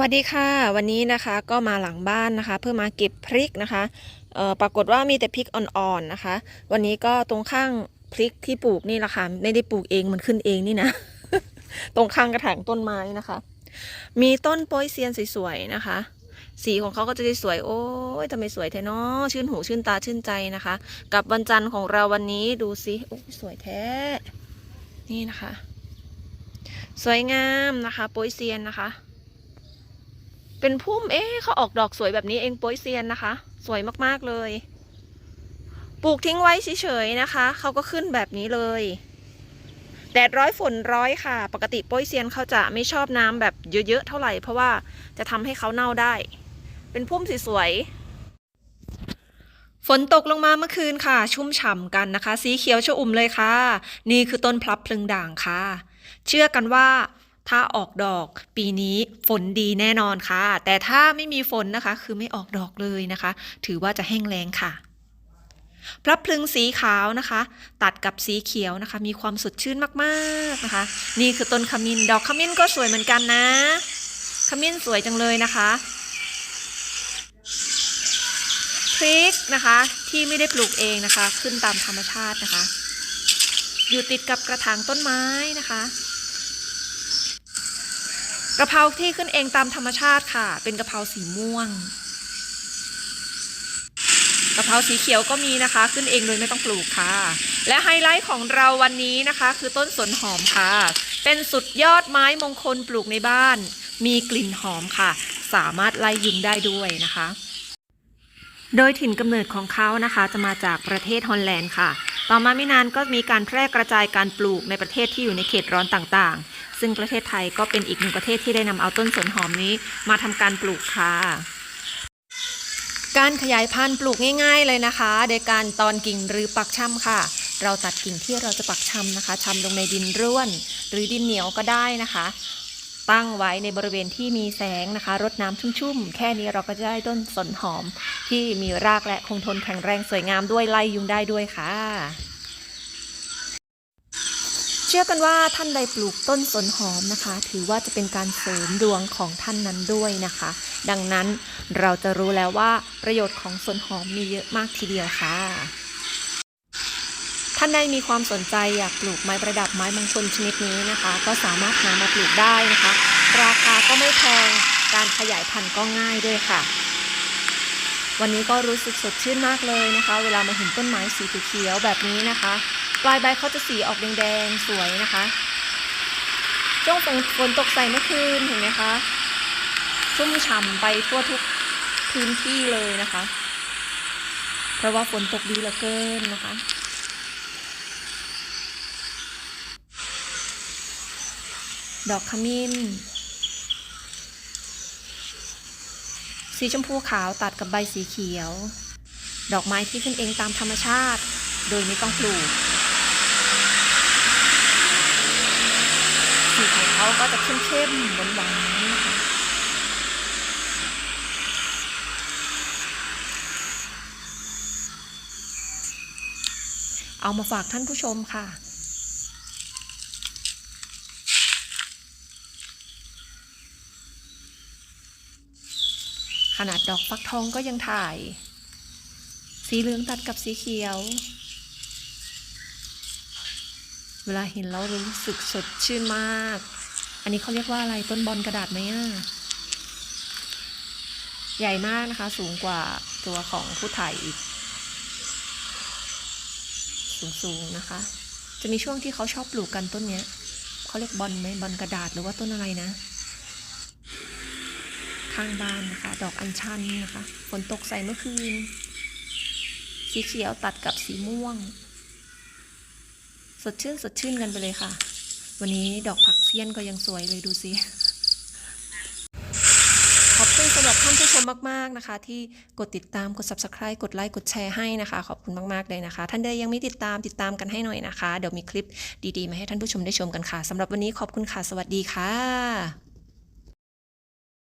วัสดีค่ะวันนี้นะคะก็มาหลังบ้านนะคะ เพื่อมาเก็บพริกนะคะปรากฏว่ามีแต่พริกอ่อนๆนะคะ วันนี้ก็ตรงข้างพริกที่ปลูกนี่แหละค่ะไม่ได้ปลูกเองมันขึ้นเองนี่นะ ตรงข้างกระถางต้นไม้นะคะ มีต้นโปยเซียนสวยๆนะคะ สีของเขาก็จะได้สวยโอ้ยทำไมสวยแท้เนาะชื่นหูชื่นตาชื่นใจนะคะ กับวันจันทร์ของเราวันนี้ดูสิโอ้ยสวยแท้นี่นะคะ สวยงามนะคะโปยเซียนนะคะ เป็นพุ่มเอ๊ะเขาออกดอกสวยแบบนี้เองโป้ยเซียนนะคะ สวยมากๆเลย ปลูกทิ้งไว้เฉยๆนะคะเขาก็ขึ้นแบบนี้เลยแดดร้อยฝนร้อยค่ะ ปกติโป้ยเซียนเขาจะไม่ชอบน้ำแบบเยอะๆเท่าไหร่ เพราะว่าจะทำให้เขาเน่าได้ เป็นพุ่มสวยฝนตกลงมาเมื่อคืนค่ะ ชุ่มฉ่ำกันนะคะ สีเขียวชอุ่มเลยค่ะ นี่คือต้นพลับพลึงด่างค่ะ เชื่อกันว่า ถ้าออกดอกปีนี้ฝนดีแน่นอนค่ะ แต่ถ้าไม่มีฝนนะคะ คือไม่ออกดอกเลยนะคะ ถือว่าจะแห้งแล้งค่ะพลับพลึงสีขาวนะคะ ตัดกับสีเขียวนะคะ มีความสดชื่นมากๆนะคะ นี่คือต้นขมิ้นดอกขมิ้นก็สวยเหมือนกันนะ ขมิ้นสวยจังเลยนะคะพริกนะคะที่ไม่ได้ปลูกเองนะคะ ขึ้นตามธรรมชาตินะคะ อยู่ติดกับกระถางต้นไม้นะคะ กะเพราที่ขึ้นเองตามธรรมชาติค่ะ เป็นกะเพราสีม่วงกะเพราสีเขียวก็มีนะคะ ขึ้นเองโดยไม่ต้องปลูกค่ะ และไฮไลท์ของเราวันนี้นะคะ คือต้นสนหอมค่ะ เป็นสุดยอดไม้มงคลปลูกในบ้าน มีกลิ่นหอมค่ะ สามารถไล่ยุงได้ด้วยนะคะ โดยถิ่นกำเนิดของเขานะคะ จะมาจากประเทศฮอลแลนด์ค่ะ ต่อมาไม่นานก็มีการแพร่กระจายการปลูกในประเทศที่อยู่ในเขตร้อนต่างๆ ซึ่งประเทศไทยก็เป็นอีกหนึ่งประเทศที่ได้นำเอาต้นสนหอมนี้มาทำการปลูกค่ะ การขยายพันธุ์ปลูกง่าย ๆ เลยนะคะ โดยการตอนกิ่งหรือปักช่ำค่ะ เราตัดกิ่งที่เราจะปักช่ำนะคะช่ำลงในดินร่วน หรือดินเหนียวก็ได้นะคะ ตั้งไว้ในบริเวณที่มีแสงนะคะ รดน้ำชุ่มๆ แค่นี้เราก็จะได้ต้นสนหอม ที่มีรากและคงทนแข็งแรงสวยงามด้วยไล่ยุงได้ด้วยค่ะ เชื่อกันว่าท่านใดปลูกต้นสนหอมนะคะ ถือว่าจะเป็นการเสริมดวงของท่านนั้นด้วยนะคะ ดังนั้นเราจะรู้แล้วว่าประโยชน์ของสนหอมมีเยอะมากทีเดียวค่ะ ท่านใดมีความสนใจอยากปลูกไม้ประดับไม้มงคลชนิดนี้นะคะ ก็สามารถหามาปลูกได้นะคะ ราคาก็ไม่แพงการขยายพันธุ์ก็ง่ายด้วยค่ะวันนี้ก็รู้สึกสดชื่นมากเลยนะคะ เวลามาเห็นต้นไม้สีเขียวแบบนี้นะคะ ปลายใบเขาจะสีออกแดงๆสวยนะคะช่วงฝนตกใส่เมื่อคืนเห็นไหมคะชุ่มฉ่ำไปทั่วทุกพื้นที่เลยนะคะ เพราะว่าฝนตกดีเหลือเกินนะคะ ดอกขมิ้น สีชมพูขาวตัดกับใบสีเขียว ดอกไม้ที่ขึ้นเองตามธรรมชาติ โดยไม่ต้องปลูก สีของ เขาก็จะเข้มๆหวานๆนะคะเอามาฝากท่านผู้ชมค่ะ ขนาดดอกฟักทองก็ยังถ่าย สีเหลืองตัดกับสีเขียว เวลาเห็นแล้วรู้สึกสดชื่นมาก อันนี้เขาเรียกว่าอะไรต้นบอลกระดาษไหมอะใหญ่มากนะคะ สูงกว่าตัวของผู้ถ่ายอีก สูงๆนะคะ จะมีช่วงที่เขาชอบปลูกกันต้นเนี้ยเขาเรียกบอลไหมบอลกระดาษหรือว่าต้นอะไรนะ ข้างบ้านนะคะ ดอกอัญชันนะคะฝนตกใส่เมื่อคืน สีเขียวตัดกับสีม่วง สดชื่นสดชื่นกันไปเลยค่ะ วันนี้ดอกผักเสี้ยนก็ยังสวยเลยดูสิขอบคุณสำหรับท่านผู้ชมมากๆนะคะ ที่กดติดตามกด subscribe กดไลค์กดแชร์ให้นะคะ ขอบคุณมากๆเลยนะคะ ท่านใดยังไม่ติดตามติดตามกันให้หน่อยนะคะ เดี๋ยวมีคลิปดีๆ มาให้ท่านผู้ชมได้ชมกันค่ะสำหรับวันนี้ขอบคุณค่ะสวัสดีค่ะ